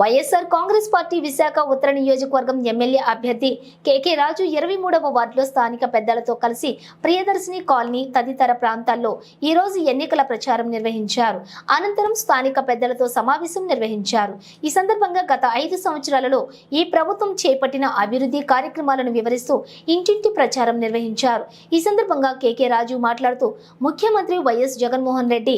YSR Congress party Visakha ఉత్తర నియోజకవర్గం MLA అభ్యర్థి కేకే రాజు ఇరవై మూడవ వార్డులో స్థానిక పెద్దలతో కలిసి ప్రియదర్శిని కాలనీ తదితర ప్రాంతాల్లో ఈ రోజు ఎన్నికల ప్రచారం నిర్వహించారు. అనంతరం స్థానిక పెద్దలతో సమావేశం నిర్వహించారు. ఈ సందర్భంగా గత ఐదు సంవత్సరాలలో ఈ ప్రభుత్వం చేపట్టిన అభివృద్ధి కార్యక్రమాలను వివరిస్తూ ఇంటింటి ప్రచారం నిర్వహించారు. ఈ సందర్భంగా కేకే రాజు మాట్లాడుతూ ముఖ్యమంత్రి వైఎస్ జగన్మోహన్ రెడ్డి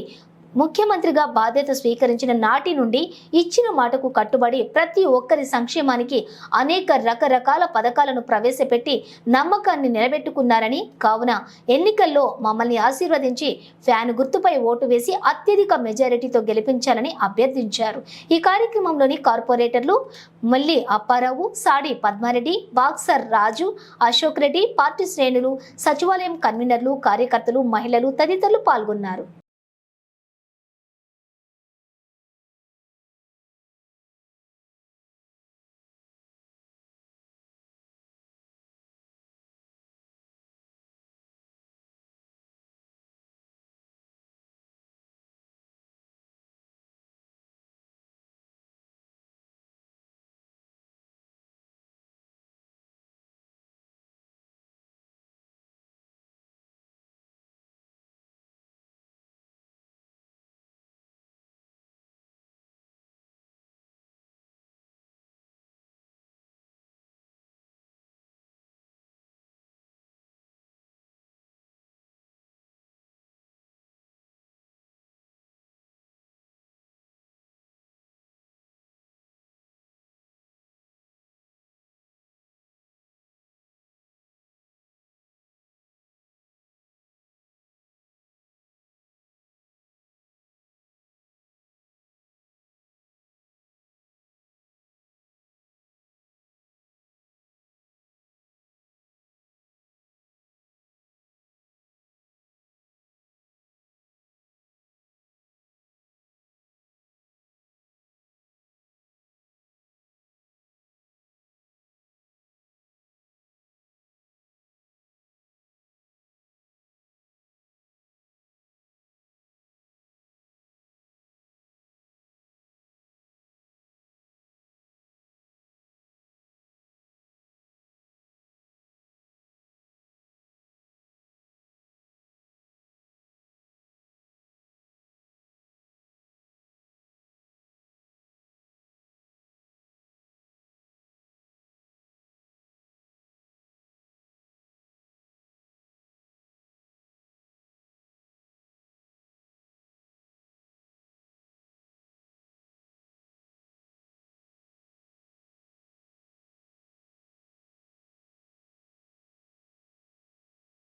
ముఖ్యమంత్రిగా బాధ్యత స్వీకరించిన నాటి నుండి ఇచ్చిన మాటకు కట్టుబడి ప్రతి ఒక్కరి సంక్షేమానికి అనేక రకరకాల పథకాలను ప్రవేశపెట్టి నమ్మకాన్ని నిలబెట్టుకున్నారని కావున ఎన్నికల్లో మమ్మల్ని ఆశీర్వదించి ఫ్యాన్ గుర్తుపై ఓటు వేసి అత్యధిక మెజారిటీతో గెలిపించాలని అభ్యర్థించారు. ఈ కార్యక్రమంలోని కార్పొరేటర్లు మల్లి అప్పారావు సాడి పద్మారెడ్డి బాక్సర్ రాజు అశోక్ రెడ్డి పార్టీ శ్రేణులు సచివాలయం కన్వీనర్లు కార్యకర్తలు మహిళలు తదితరులు పాల్గొన్నారు.